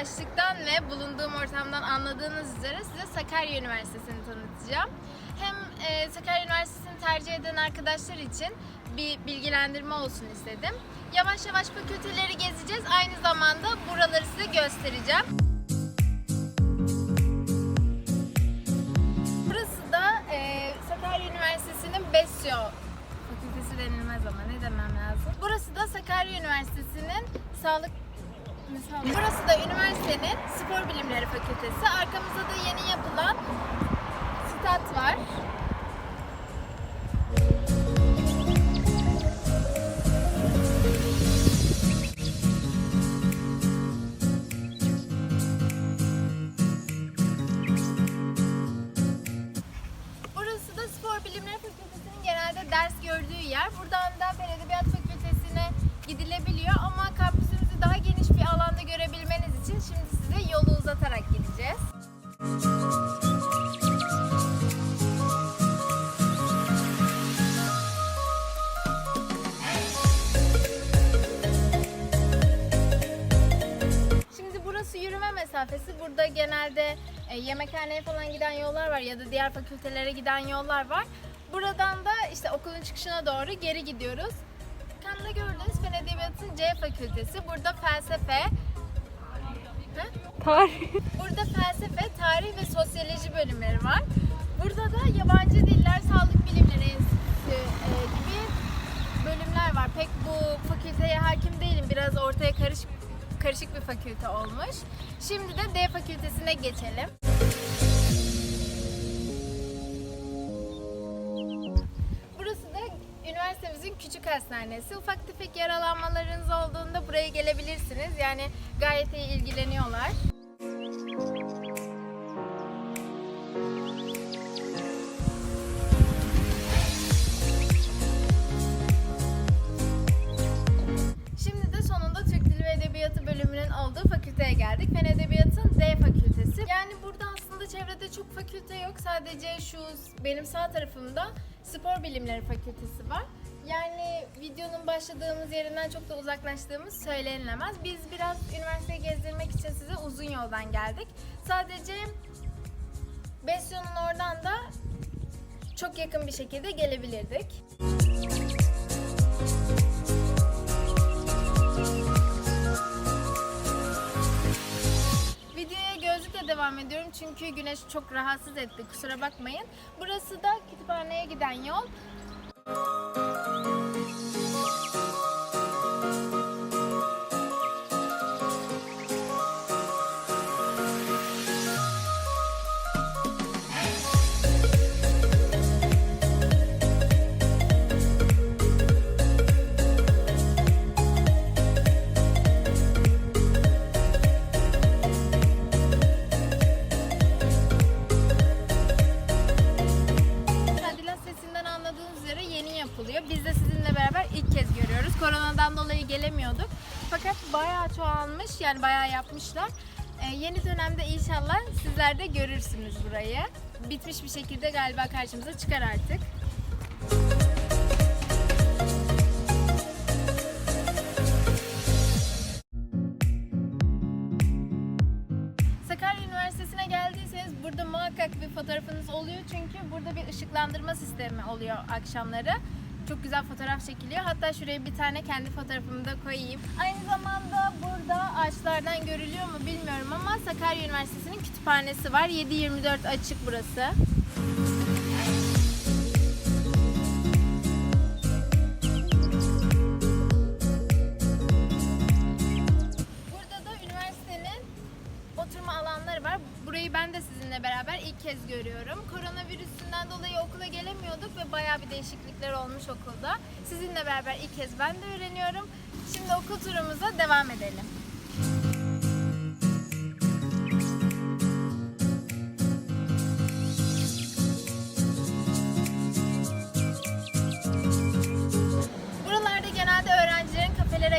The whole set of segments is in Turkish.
başlıktan ve bulunduğum ortamdan anladığınız üzere size Sakarya Üniversitesi'ni tanıtacağım. Hem e, Sakarya Üniversitesi'ni tercih eden arkadaşlar için bir bilgilendirme olsun istedim. Yavaş yavaş fakülteleri gezeceğiz. Aynı zamanda buraları size göstereceğim. Burası da e, Sakarya Üniversitesi'nin BESYO fakültesi denilmez ama ne demem lazım. Burası da Sakarya Üniversitesi'nin sağlık? Burası da üniversitenin spor bilimleri fakültesi. Arkamızda da yeni yapılan stat var. Burası da Spor Bilimleri Fakültesi'nin genelde ders gördüğü yer. Buradan da Fen Edebiyat Fakültesi'ne gidilebiliyor ama kampüsümüzü için şimdi size yolu uzatarak gideceğiz. Şimdi burası yürüme mesafesi. Burada genelde e, yemekhaneye falan giden yollar var ya da diğer fakültelere giden yollar var. Buradan da işte okulun çıkışına doğru geri gidiyoruz. Kanada gördüğünüz Fen Edebiyatı'nın C fakültesi. Burada felsefe, Ha? Tarih. Burada felsefe, tarih ve sosyoloji bölümleri var. Burada da yabancı diller, sağlık bilimleri enstitüsü e, gibi bölümler var. Pek bu fakülteye hakim değilim. Biraz ortaya karış, karışık bir fakülte olmuş. Şimdi de D fakültesine geçelim. Hastanesi. Ufak tefek yaralanmalarınız olduğunda buraya gelebilirsiniz. Yani gayet iyi ilgileniyorlar. Şimdi de sonunda Türk Dili ve Edebiyatı bölümünün olduğu fakülteye geldik. Fen Edebiyat'ın D fakültesi. Yani burada aslında çevrede çok fakülte yok. Sadece şu benim sağ tarafımda Spor Bilimleri Fakültesi var. Yani videonun başladığımız yerinden çok da uzaklaştığımız söylenilemez. Biz biraz üniversiteyi gezdirmek için size uzun yoldan geldik. Sadece Besyo'nun oradan da çok yakın bir şekilde gelebilirdik. Videoya gözlükle devam ediyorum çünkü güneş çok rahatsız etti. Kusura bakmayın. Burası da kütüphaneye giden yol. Música yapmışlar. Ee, yeni dönemde inşallah sizler de görürsünüz burayı. Bitmiş bir şekilde galiba karşımıza çıkar artık. Sakarya Üniversitesi'ne geldiyseniz burada muhakkak bir fotoğrafınız oluyor çünkü burada bir ışıklandırma sistemi oluyor akşamları. Çok güzel fotoğraf çekiliyor. Hatta şuraya bir tane kendi fotoğrafımı da koyayım. Aynı zamanda burada ağaçlardan görülüyor mu bilmiyorum ama Sakarya Üniversitesi'nin kütüphanesi var. 7-24 açık burası. Burayı ben de sizinle beraber ilk kez görüyorum. Koronavirüsünden dolayı okula gelemiyorduk ve bayağı bir değişiklikler olmuş okulda. Sizinle beraber ilk kez ben de öğreniyorum. Şimdi okul turumuza devam edelim.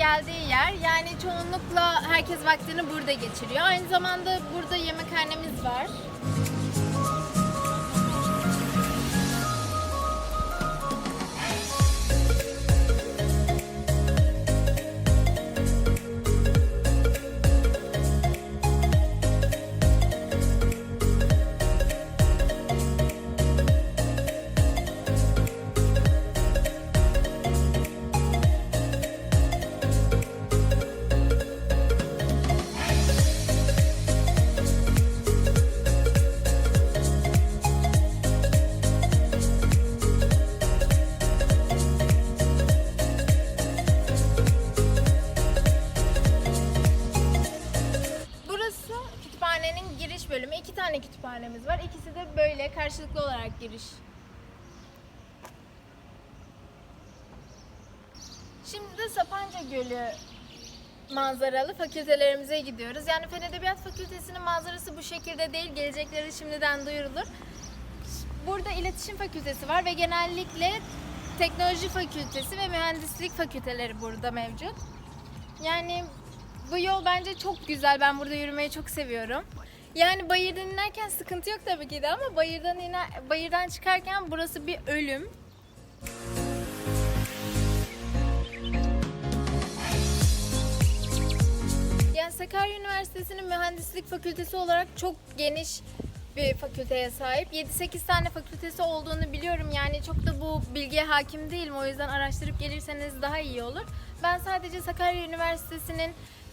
Geldiği yer. Yani çoğunlukla herkes vaktini burada geçiriyor. Aynı zamanda burada yemekhanemiz var. Tane kütüphanemiz var. İkisi de böyle karşılıklı olarak giriş. Şimdi de Sapanca Gölü manzaralı fakültelerimize gidiyoruz. Yani Fen Edebiyat Fakültesinin manzarası bu şekilde değil. Gelecekleri şimdiden duyurulur. Burada iletişim fakültesi var ve genellikle teknoloji fakültesi ve mühendislik fakülteleri burada mevcut. Yani bu yol bence çok güzel. Ben burada yürümeyi çok seviyorum. Yani bayırdan inerken sıkıntı yok tabii ki de ama bayırdan iner, bayırdan çıkarken burası bir ölüm. Yani Sakarya Üniversitesi'nin mühendislik fakültesi olarak çok geniş bir fakülteye sahip. 7-8 tane fakültesi olduğunu biliyorum. Yani çok da bu bilgiye hakim değilim. O yüzden araştırıp gelirseniz daha iyi olur. Ben sadece Sakarya Üniversitesi'nin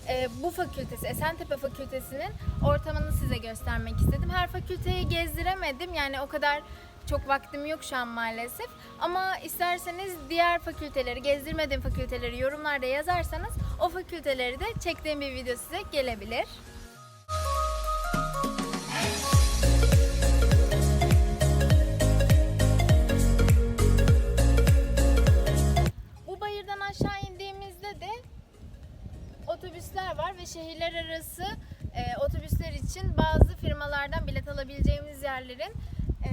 e, bu fakültesi, Esentepe Fakültesi'nin ortamını size göstermek istedim. Her fakülteyi gezdiremedim. Yani o kadar çok vaktim yok şu an maalesef. Ama isterseniz diğer fakülteleri, gezdirmediğim fakülteleri yorumlarda yazarsanız o fakülteleri de çektiğim bir video size gelebilir. Otobüsler var ve şehirler arası e, otobüsler için bazı firmalardan bilet alabileceğimiz yerlerin e,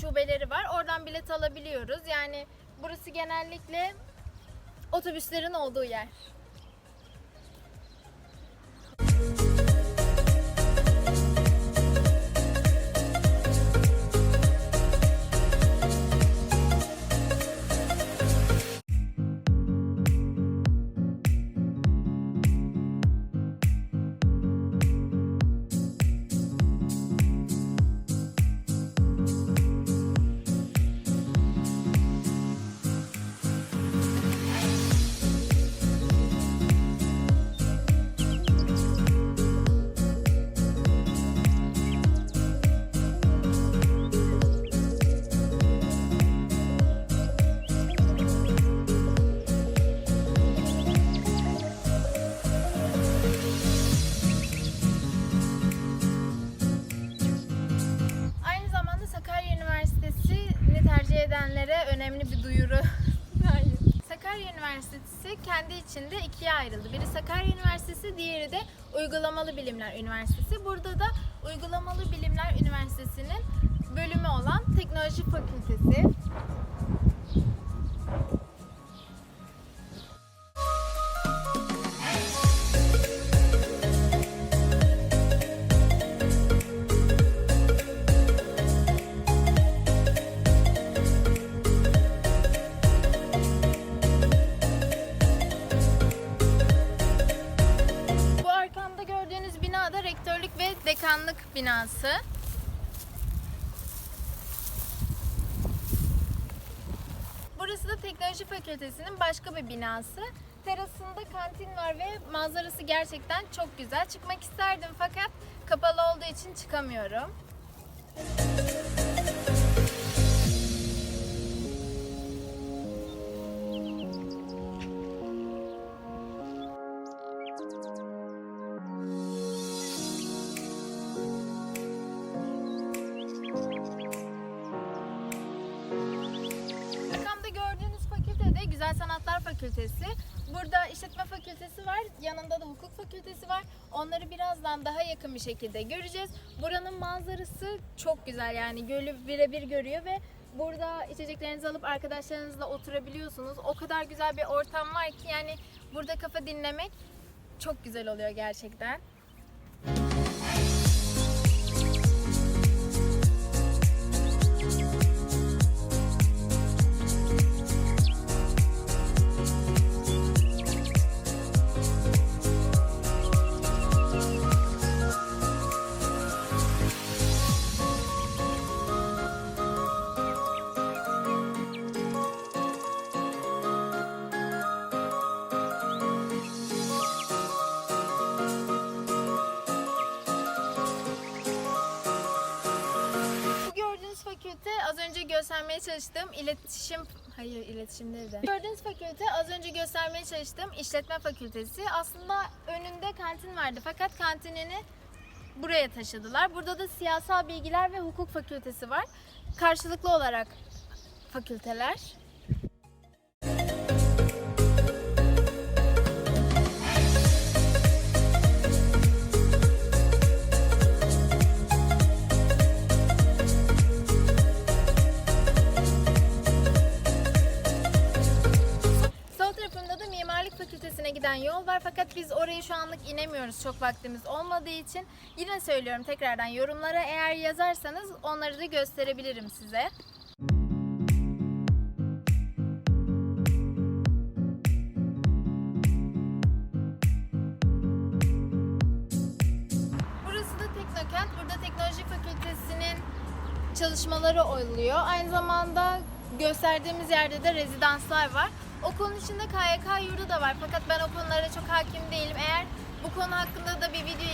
şubeleri var. Oradan bilet alabiliyoruz. Yani burası genellikle otobüslerin olduğu yer. Önemli bir duyuru. Sakarya Üniversitesi kendi içinde ikiye ayrıldı. Biri Sakarya Üniversitesi, diğeri de Uygulamalı Bilimler Üniversitesi. Burada da Uygulamalı Bilimler Üniversitesi'nin bölümü olan Teknoloji Fakültesi. Binası. Burası da Teknoloji Fakültesi'nin başka bir binası. Terasında kantin var ve manzarası gerçekten çok güzel. Çıkmak isterdim fakat kapalı olduğu için çıkamıyorum. Arkamda Güzel Sanatlar Fakültesi. Burada işletme fakültesi var, yanında da hukuk fakültesi var. Onları birazdan daha yakın bir şekilde göreceğiz. Buranın manzarası çok güzel yani gölü birebir görüyor ve burada içeceklerinizi alıp arkadaşlarınızla oturabiliyorsunuz. O kadar güzel bir ortam var ki yani burada kafa dinlemek çok güzel oluyor gerçekten. Göstermeye çalıştığım iletişim hayır iletişim de. Gördüğünüz fakülte az önce göstermeye çalıştığım işletme fakültesi. Aslında önünde kantin vardı fakat kantinini buraya taşıdılar. Burada da siyasal bilgiler ve hukuk fakültesi var. Karşılıklı olarak fakülteler. Giden yol var fakat biz oraya şu anlık inemiyoruz çok vaktimiz olmadığı için. Yine söylüyorum tekrardan yorumlara eğer yazarsanız onları da gösterebilirim size. Burası da Teknokent. Burada Teknoloji Fakültesinin çalışmaları oluyor. Aynı zamanda gösterdiğimiz yerde de rezidanslar var. Okulun içinde KYK yurdu da var fakat ben o konulara çok hakim değilim. Eğer bu konu hakkında da bir video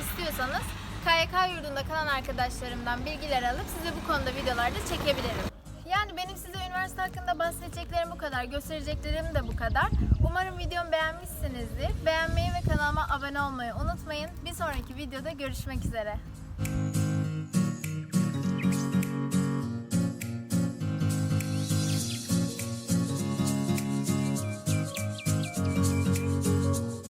istiyorsanız KYK yurdunda kalan arkadaşlarımdan bilgiler alıp size bu konuda videolar da çekebilirim. Yani benim size üniversite hakkında bahsedeceklerim bu kadar, göstereceklerim de bu kadar. Umarım videomu beğenmişsinizdir. Beğenmeyi ve kanalıma abone olmayı unutmayın. Bir sonraki videoda görüşmek üzere.